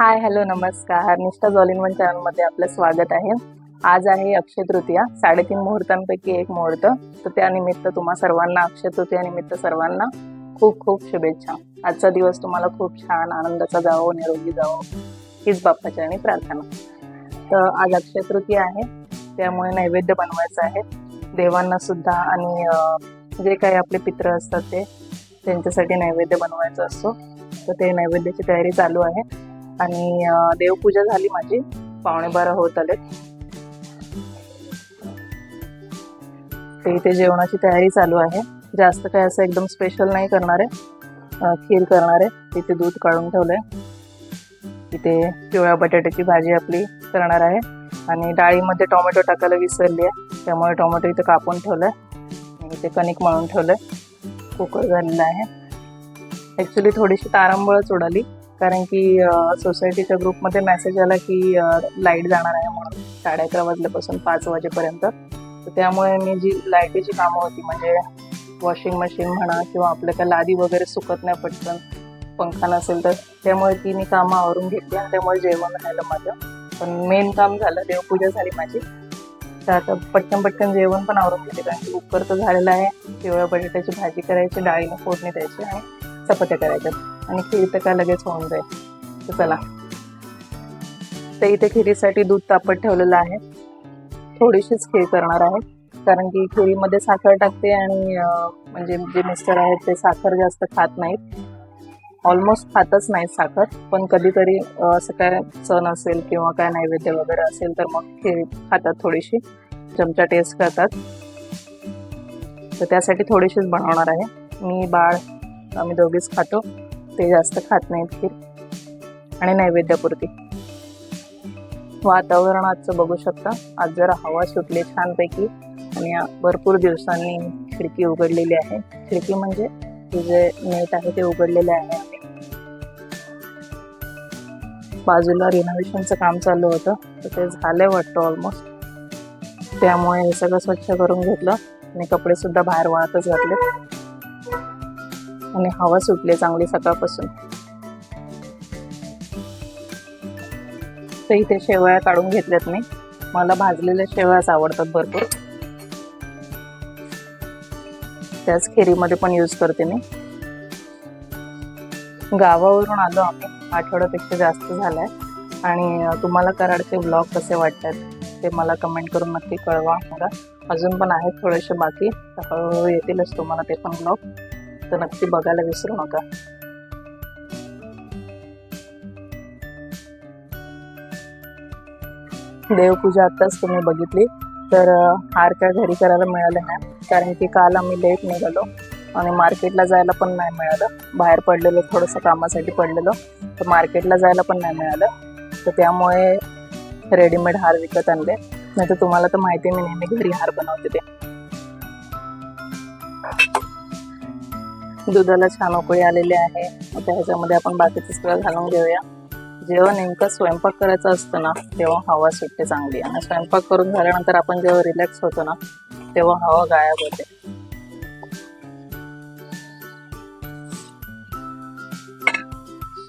Hi hello नमस्कार. निष्ठा जॉल in one चॅनलमध्ये आपलं स्वागत आहे. आज आहे अक्षय तृतीया. साडेतीन मुहूर्तांपैकी एक मुहूर्त. तर त्यानिमित्त तुम्हा सर्वांना अक्षय तृतीयानिमित्त सर्वांना खूप खूप शुभेच्छा. आजचा दिवस तुम्हाला खूप छान आनंदाचा जावो निरोगी जावो हीच बाप्पाच्या आणि प्रार्थना. तर आज अक्षय तृतीया आहे. त्यामुळे नैवेद्य बनवायचं आहे. देवांना सुद्धा आणि जे काही आपले पित्र असतात ते त्यांच्यासाठी नैवेद्य बनवायचा असतो. तर ते नैवेद्याची तयारी चालू आहे. आणि देवपूजा झाली माझी. पावणे बारा होत आलेत. ते इथे जेवणाची तयारी चालू आहे. जास्त काय असं एकदम स्पेशल नाही करणार. आहे खीर करणार. आहे तिथे दूध काढून ठेवलंय. इथे पिवळ्या बटाट्याची भाजी आपली करणार आहे. आणि डाळीमध्ये टोमॅटो टाकायला विसरली आहे. त्यामुळे टोमॅटो इथे कापून ठेवलंय. आणि इथे कणिक मळून ठेवलंय. कुकर झालेलं आहे. ॲक्च्युली थोडीशी तारांबळच उडाली कारण की सोसायटीच्या ग्रुपमध्ये मेसेज आला की लाइट जाणार आहे म्हणून. साडे अकरा वाजल्यापासून पाच वाजेपर्यंत. तर त्यामुळे मी जी लाईटीची कामं होती म्हणजे वॉशिंग मशीन म्हणा किंवा आपल्या काय लादी वगैरे सुकत नाही पटकन पंखा नसेल तर त्यामुळे ती मी कामं आवरून घेतली आणि त्यामुळे जेवण राहिलं माझं. पण मेन काम झालं देवपूजा झाली माझी. तर आता पटकन पटकन जेवण पण आवरून घेते कारण की कुकर तर झालेलं आहे. पिवळ्या बटाट्याची भाजी करायची डाळीनं फोडणी द्यायची आणि चपात्या करायच्या. आणि खीर तर काय लगेच होऊन जाईल. तर चला. तर इथे खिरीसाठी दूध तापत ठेवलेलं आहे. थोडीशीच खीर करणार आहे. कारण की खिरीमध्ये साखर टाकते आणि म्हणजे जे मिस्टर आहेत ते साखर जास्त खात नाहीत. ऑलमोस्ट खातच नाहीत साखर. पण कधीतरी असं काय सण असेल किंवा काय नैवेद्य वगैरे असेल तर मग खीर खातात थोडीशी. चमचा टेस्ट करतात. तर त्यासाठी थोडीशीच बनवणार आहे. मी बाळ आम्ही दोघीच खातो. ते जास्त खात नाहीत खीर. आणि नैवेद्यापुरती. वातावरण आजचं बघू शकता. आज जरा हवा सुटली छानपैकी. आणि भरपूर दिवसांनी खिडकी उघडलेली आहे. खिडकी म्हणजे हे जे नेट आहे ते उघडलेले आहे बाजूला रिनोव्हेशनचं काम चालू होतं. तर ते झालंय वाटतं ऑलमोस्ट त्यामुळे हे सगळं स्वच्छ करून घेतलं. आणि कपडे सुद्धा बाहेर वाहतच घातले आणि हवा सुटली चांगली सकाळपासून. तर इथे शेवया काढून घेतल्यात मी. मला भाजलेल्या शेवयाच आवडतात भरपूर. त्याच खेरीमध्ये पण यूज करते मी. गावावरून आलो आम्ही. आठवड्यापेक्षा जास्त झालाय. आणि तुम्हाला कराडचे ब्लॉग कसे वाटतात ते मला कमेंट करून नक्की कळवा. मला अजून पण आहेत थोडेसे बाकी. तर हळूहळू येतीलच तुम्हाला ते पण ब्लॉग तर नक्की बघायला विसरू नका. देवपूजा आत्ताच तुम्ही बघितली. तर हार काय घरी करायला मिळालं नाही. कारण की काल आम्ही लेट निघालो आणि मार्केटला जायला पण नाही मिळालं. बाहेर पडलेलो थोडंसं कामासाठी पडलेलो. तर मार्केटला जायला पण नाही मिळालं. तर त्यामुळे रेडीमेड हार विकत आणले. नाही तर तुम्हाला तर माहिती आहे, मी नेहमी घरी हार बनवते ते. दुधाला छान उकळी आलेली आहे. आता ह्याच्यामध्ये आपण बाकीचं सगळं घालून घेऊया. जेव्हा नेमकं स्वयंपाक करायचा असतो ना तेव्हा हवा सुटते चांगली. आणि स्वयंपाक करून झाल्यानंतर आपण जेव्हा रिलॅक्स होतो ना तेव्हा हवा गायब होते.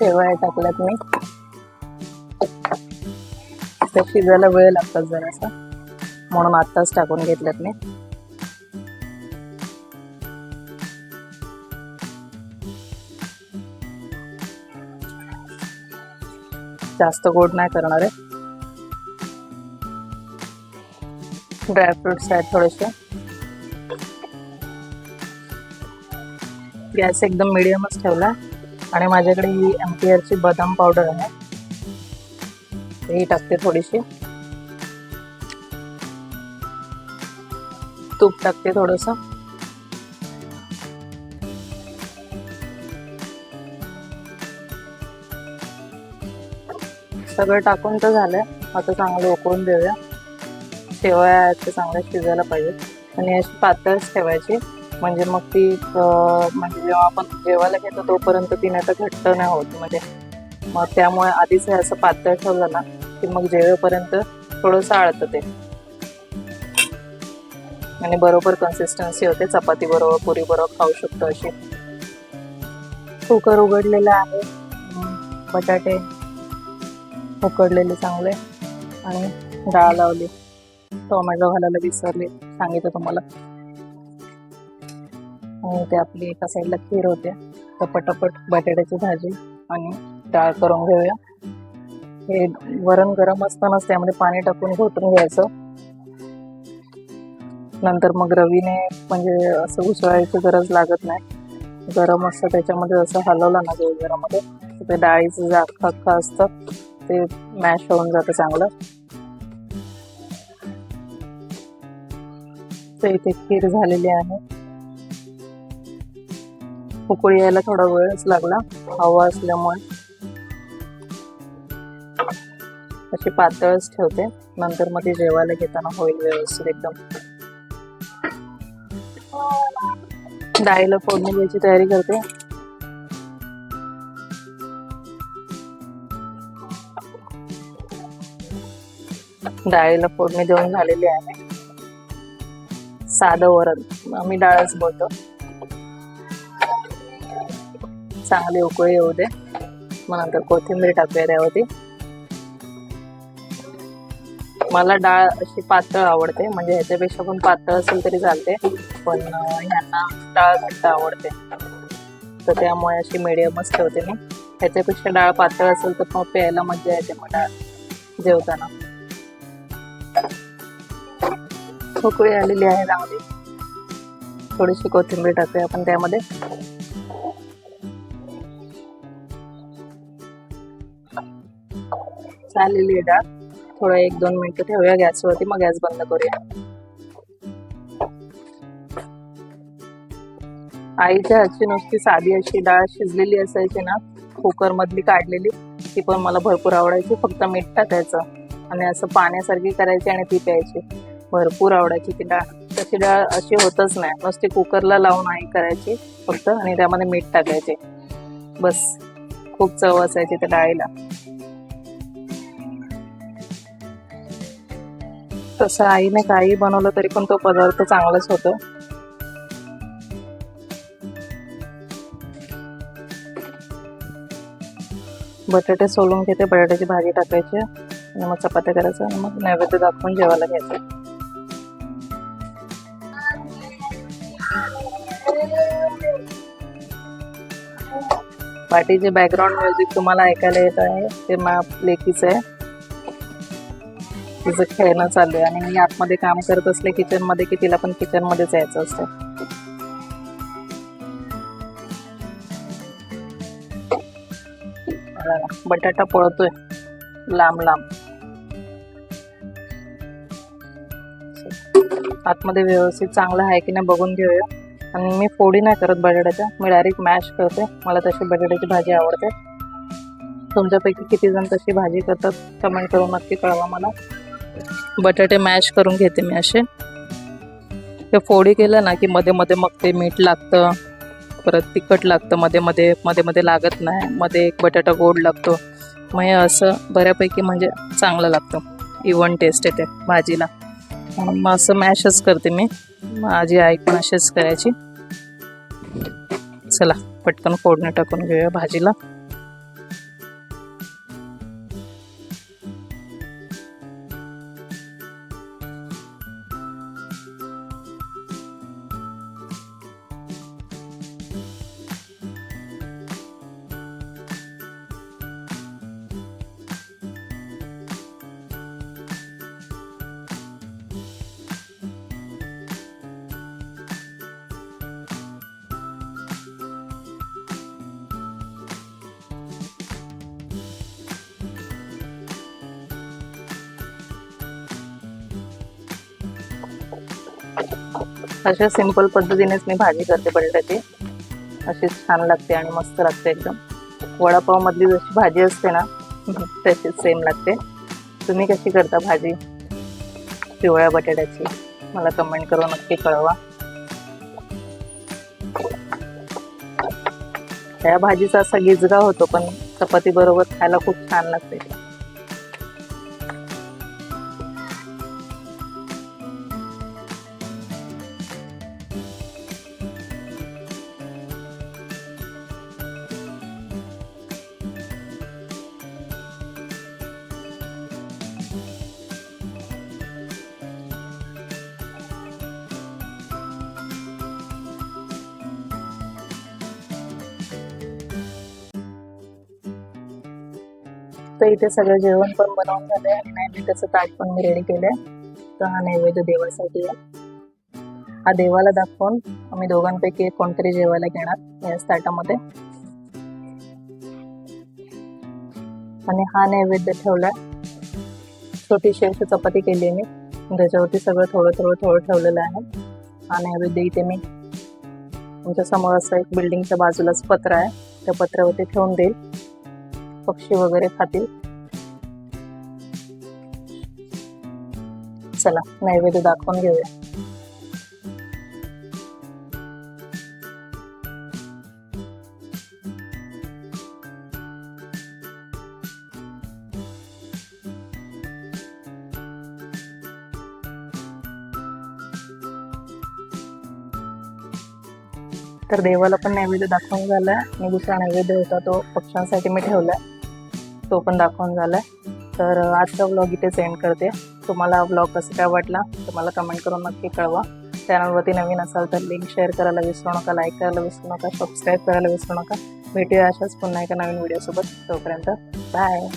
शेवया टाकल्यात मी. त्या शिजायला वेळ लागतात जरासा. म्हणून आत्ताच टाकून घेतल्यात मी. जास्त गोड नाही करणार आहे. ड्रायफ्रुट्स आहेत थोडेसे. गॅस एकदम मिडियमच ठेवला. आणि माझ्याकडे ही एमपीआरची बदाम पावडर आहे. ही टाकते थोडीशी. तूप टाकते थोडंसं. सगळं टाकून तर झालंय. आता चांगलं उकळून देऊया. शेवया आहेत ते चांगल्या शिजायला पाहिजे आणि अशी पातळच ठेवायची. म्हणजे मग ती म्हणजे जेव्हा आपण जेवायला घेतो तोपर्यंत ती नाही तर घट्ट नाही होत. म्हणजे मग त्यामुळे आधीच हे असं पातळ ठेवलं ना की मग जेवेपर्यंत थोडंसं आळतं ते. आणि बरोबर कन्सिस्टन्सी होते. चपाती बरोबर पुरी बरोबर खाऊ शकतो अशी. कुकर उघडलेला आहे. बटाटे. उकडलेले चांगले आणि डाळ लावली. टोमॅटो घालायला विसरले सांगितलं तुम्हाला. आणि ते आपली एका साईडला खीर होते. तर पटापट बटाट्याची भाजी आणि डाळ करून घेऊया. हे वरण गरम असतानाच त्यामध्ये पाणी टाकून घोटून घ्यायचं. नंतर मग रवीने म्हणजे असं उसळायची गरज लागत नाही. गरम असतं त्याच्यामध्ये असं हलवलं ना जो गरममध्ये ते डाळीचं जे अख्खं असतं. ते मॅश होऊन जातं चांगलं. तर इथे खीर झालेली आहे. उकळी यायला थोडा वेळच लागला हवा असल्यामुळे. अशी पातळच ठेवते. नंतर मग ती जेवायला घेताना होईल व्यवस्थित एकदम. डाळीला फोडणी द्यायची तयारी करते. डाळीला फोडणी देऊन झालेली आहे. साधं वरण. आम्ही डाळच बोलतो. चांगली उकळी येऊ दे. मग नंतर कोथिंबीर टाकूया त्यावरती. मला डाळ अशी पातळ आवडते. म्हणजे ह्याच्यापेक्षा पण पातळ असेल तरी चालते. पण ह्यांना डाळ घट्ट आवडते. तर त्यामुळे अशी मिडियमच ठेवते मी. ह्याच्यापेक्षा डाळ पातळ असेल तर मग प्यायला मजा येते मग डाळ. जेवताना. खोकळी आलेली आहे चांगली थोडीशी कोथिंबीर टाकूया आपण त्यामध्ये. चाललेली आहे डाळ. थोडं एक दोन मिनिटं ठेवूया गॅसवरती मग गॅस बंद करूया. आईच्या हातची नुसती साधी अशी डाळ शिजलेली असायची ना कुकर मधली काढलेली ती पण मला भरपूर आवडायची. फक्त मीठ टाकायचं आणि असं पाण्यासारखी करायची आणि ती प्यायची. भरपूर आवडायची. ती डाळ तशी डाळ अशी होतच नाही. नुसती कुकरला लावून आई करायची फक्त आणि त्यामध्ये मीठ टाकायचे. बस खूप चव असायची त्या डाळीला. तसं आईने काही बनवलं तरी पण तो पदार्थ चांगलाच होतो. बटाटे सोलून घेते बटाट्याची भाजी टाकायची आणि मग चपात्या करायचं आणि मग नैवेद्य दाखवून जेवायला घ्यायचं. पाठीचे बॅकग्राऊंड म्युझिक तुम्हाला ऐकायला येत आहे ते मा लेकीचं आहे. तिचं खेळणं चालू आहे आणि मी आतमध्ये काम करत असले किचनमध्ये की तिला पण किचन जायचं असतं. बटाटा पळतोय. लांब लांब. आतमध्ये व्यवस्थित चांगलं आहे की नाही बघून घेऊया. आणि मी फोडी नाही करत बटाट्याच्या. मी डायरेक्ट मॅश करते. मला तशी बटाट्याची भाजी आवडते. तुमच्यापैकी किती जण तशी भाजी करतात कमेंट करून नक्की कळवा मला. बटाटे मॅश करून घेते मी असे. ते फोडी केलं ना की मध्ये मध्ये मग ते मीठ लागतं. परत तिखट लागतं मध्ये मध्ये मध्ये मध्ये लागत नाही. मध्ये एक बटाटा गोड लागतो. मग हे असं बऱ्यापैकी म्हणजे चांगलं लागतं. इवन टेस्ट येते भाजीला. म्हणून मग असं मॅशच करते मी. माझी आई पण करायची. चला पटकन फोडणी टाकून घेऊया भाजीला. अशा सिंपल पद्धतीनेच मी भाजी करते बटाट्याची. अशीच छान लागते आणि मस्त लागते एकदम. वडापावमधली जशी भाजी असते ना तशीच सेम लागते. तुम्ही कशी करता भाजी? पिवळ्या बटाट्याची. मला कमेंट करून नक्की कळवा. त्या भाजीचा असा गिजगा होतो पण चपाती बरोबर खायला खूप छान लागते. तर इथे सगळं जेवण पण बनवून झालंय. आणि नैवेद्याचं ताट पण मी रेडी केलंय. तर हा नैवेद्य देवासाठी आहे. हा देवाला दाखवून आम्ही दोघांपैकी एक कोणतरी जेवायला घेणार याच ताटामध्ये. आणि हा नैवेद्य ठेवला छोटीशी अशी चपाती केली मी. त्याच्यावरती सगळं थोडं थोडं थोडं ठेवलेलं आहे. हा नैवेद्य इथे मी तुमच्यासमोर असं एक बिल्डिंगच्या बाजूलाच पत्र आहे. त्या पत्रावरती ठेवून देईल. पक्षी वगैरे खातील. चला नैवेद्य दाखवून घेऊया. तर देवाला पण नैवेद्य दाखवून झालाय आणि दुसरा नैवेद्य होता तो पक्ष्यांसाठी मी ठेवलाय तो पण दाखवून झालाय. तर आजचा व्लॉग इथेच एंड करते. तुम्हाला व्लॉग कसं काय वाटला तर मला कमेंट करून नक्की कळवा. चॅनलवरती नवीन असाल तर लिंक शेअर करायला विसरू नका लाईक करायला विसरू नका सबस्क्राईब करायला विसरू नका. भेटूया अशाच पुन्हा एका नवीन व्हिडिओसोबत तोपर्यंत बाय